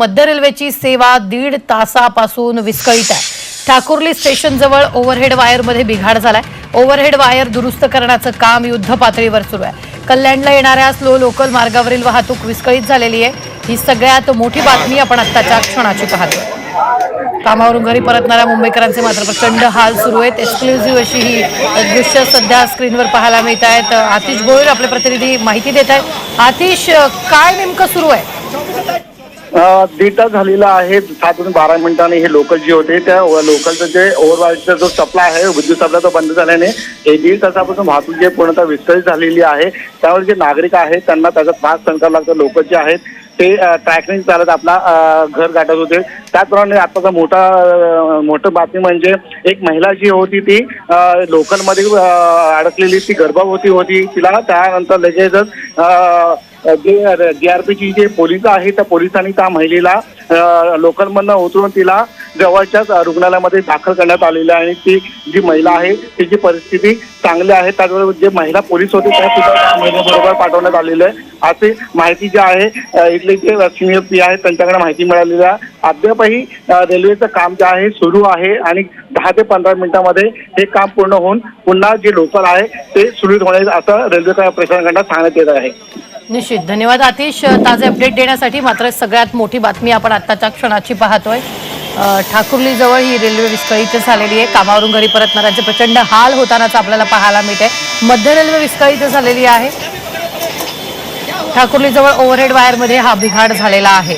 मध्य रेल्वेची सेवा दीड तासापासून विस्कळीत आहे. ठाकुर्ली स्टेशनजवळ ओव्हरहेड वायरमध्ये बिघाड झालाय. ओव्हरहेड वायर दुरुस्त करण्याचं काम युद्ध पातळीवर सुरू आहे. कल्याणला येणाऱ्या स्लो लोकल मार्गावरील वाहतूक विस्कळीत झालेली आहे. ही सगळ्यात मोठी बातमी आपण आत्ताच्या क्षणाची पाहतो. कामावरून घरी परतणाऱ्या मुंबईकरांचे मात्र प्रचंड हाल सुरू आहेत. एक्सक्लुझिव्ह अशी ही दृश्य सध्या स्क्रीनवर पाहायला मिळत आहेत. आतिश गोयल आपले प्रतिनिधी माहिती देत आहेत. आतिश काय नेमकं सुरू आहे? दीड तास झालेला आहे. सात ते बारा मिनिटांनी हे लोकल जे होते त्या लोकलचं जे ओव्हरऑलचा जो सप्लाय आहे विद्युत सप्लाय तो बंद झाल्याने हे दीड तासापासून वाहतूक जे पूर्णतः विस्कळीत झालेली आहे. त्यामुळे जे नागरिक आहेत त्यांना त्याचा त्रास सहन करावा लागतो. लोक जे आहेत ते ट्रॅकने चालत आपला घर गाठत होते. त्याचप्रमाणे आताचा मोठा मोठं बातमी म्हणजे एक महिला जी होती ती लोकलमध्ये अडकलेली ती गर्भवती होती. तिला त्यानंतर लगेचच जे जीआरपीची जे पोलीस आहे त्या पोलिसांनी त्या महिलेला लोकलमधनं उतरून तिला जवळच्याच रुग्णालयामध्ये दाखल करण्यात आलेलं आहे. आणि ती जी महिला आहे तिची परिस्थिती चांगली आहे त्याचबरोबर जे महिला पोलीस होते त्या सुद्धा महिलेबरोबर पाठवण्यात आलेलं आहे. असे माहिती जी आहे इथले जे सिनियर पी आहेत त्यांच्याकडे माहिती मिळालेली आहे. अद्यापही रेल्वेचं काम जे आहे सुरू आहे. आणि दहा ते पंधरा मिनिटामध्ये हे काम पूर्ण होऊन पुन्हा जे लोकल आहे ते सुरळीत होणार असं रेल्वे प्रशासनाकडनं सांगण्यात येत आहे. निश्चित. धन्यवाद आतिश. ताजे अपडेट देण्यासाठी मात्र सगळ्यात मोठी बातमी आपण आत्ताच्या क्षणाची पाहतोय. ठाकुर्लीजवळ ही रेल्वे विस्कळीत झालेली आहे. कामावरून घरी परतणाऱ्यांचे प्रचंड हाल होतानाच आपल्याला पाहायला मिळते. मध्य रेल्वे विस्कळीत झालेली आहे. ठाकुर्लीजवळ ओव्हरहेड वायरमध्ये हा बिघाड झालेला आहे.